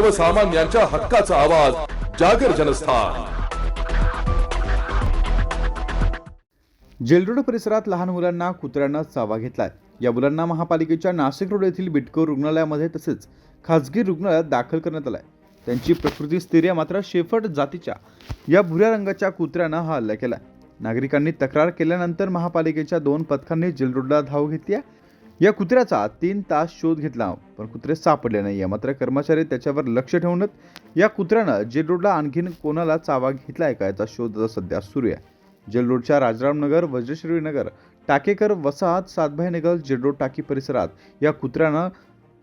सर्वसामान्यांच्या हक्काचा आवाज जागर जनस्थान. जेलरोड परिसरात लहान मुलांना कुत्र्यानं चावा घेतलाय. या मुलांना महापालिकेच्या नाशिक रोड येथील बिटको रुग्णालयामध्ये तसेच खासगी रुग्णालयात दाखल करण्यात आलाय. त्यांची प्रकृती स्थिर्य मात्र शेफट जातीच्या या भुऱ्या रंगाच्या कुत्र्यानं हा हल्ला केला नागरिकांनी तक्रार केल्यानंतर महापालिकेच्या दोन पथकांनी जेलरोडला धाव घेतली आहे. या कुत्र्याचा तीन तास शोध घेतला पण कुत्रे सापडले नाही. आहे मात्र कर्मचारी त्याच्यावर लक्ष ठेवूनच या कुत्र्यानं जेल रोडला आणखीन कोणाला चावा घेतलाय का याचा शोध आता सध्या सुरू आहे. जेल रोडच्या राजरामनगर वज्रश्री नगर टाकेकर वसाहत सातभाई नगर जेल रोड टाकी परिसरात या कुत्र्यानं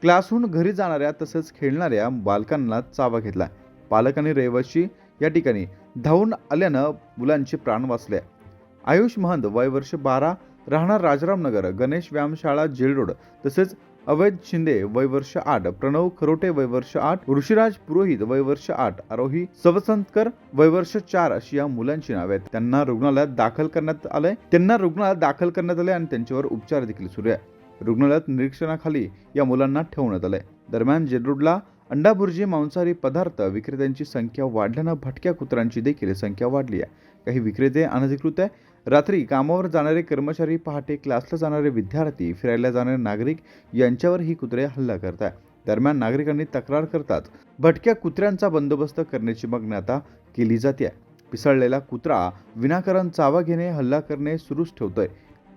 क्लासहून घरी जाणाऱ्या तसंच खेळणाऱ्या बालकांना चावा घेतला पालक आणि रहिवाशी या ठिकाणी धावून आल्यानं मुलांचे प्राण वाचले आयुष महंत वय वर्ष बारा राहणार राजरामनगर गणेश व्यायामशाळा जेल रोड तसेच अवैध शिंदे वय वर्ष आठ प्रणव खरोटे वय वर्ष आठ ऋषिराज पुरोहित वय वर्ष आठ आरोही सवसंतकर वय वर्ष चार अशी या मुलांची नावे आहेत. त्यांना रुग्णालयात दाखल करण्यात आलंय. त्यांना रुग्णालयात दाखल करण्यात आले आणि त्यांच्यावर उपचार देखील सुरू आहे. रुग्णालयात निरीक्षणाखाली या मुलांना ठेवण्यात आलंय. दरम्यान जेलरोडला अंडाभुर्जी मांसाहारी पदार्थ विक्रेत्यांची संख्या वाढल्यानं भटक्या कुत्र्यांची देखील संख्या वाढली आहे. काही विक्रेते अनधिकृत आहे. रात्री कामावर जाणारे कर्मचारी पहाटे क्लासला जाणारे विद्यार्थी फिरायला जाणारे नागरिक यांच्यावर ही कुत्रे हल्ला करत आहे दरम्यान नागरिकांनी तक्रार करताच भटक्या कुत्र्यांचा बंदोबस्त करण्याची मागणी आता केली जाते पिसळलेला कुत्रा विनाकारण चावा घेणे हल्ला करणे सुरूच ठेवतोय.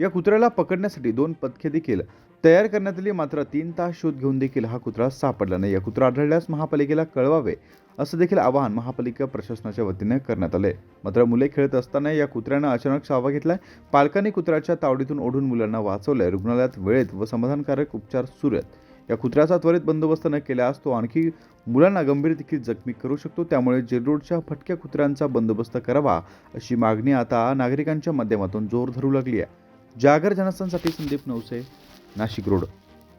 या कुत्र्याला पकडण्यासाठी दोन पथके देखील तयार करण्यात आली. मात्र तीन तास शोध घेऊन देखील हा कुत्रा सापडला नाही. या कुत्रा आढळल्यास महापालिकेला कळवावे असं देखील आवाहन महापालिका प्रशासनाच्या वतीने करण्यात आले. मात्र मुले खेळत असताना या कुत्र्यानं अचानक सावा घेतलाय. पालकांनी कुत्र्याच्या तावडीतून ओढून मुलांना वाचवलंय. रुग्णालयात वेळेत व समाधानकारक उपचार सुरू आहेत. या कुत्र्याचा त्वरित बंदोबस्त न केल्यास तो आणखी मुलांना गंभीर देखील जखमी करू शकतो. त्यामुळे जेलरोडच्या फटक्या कुत्र्यांचा बंदोबस्त करावा अशी मागणी आता नागरिकांच्या माध्यमातून जोर धरू लागली आहे. जागर जनस्थानसाठी संदीप नवसे नाशिक रोड.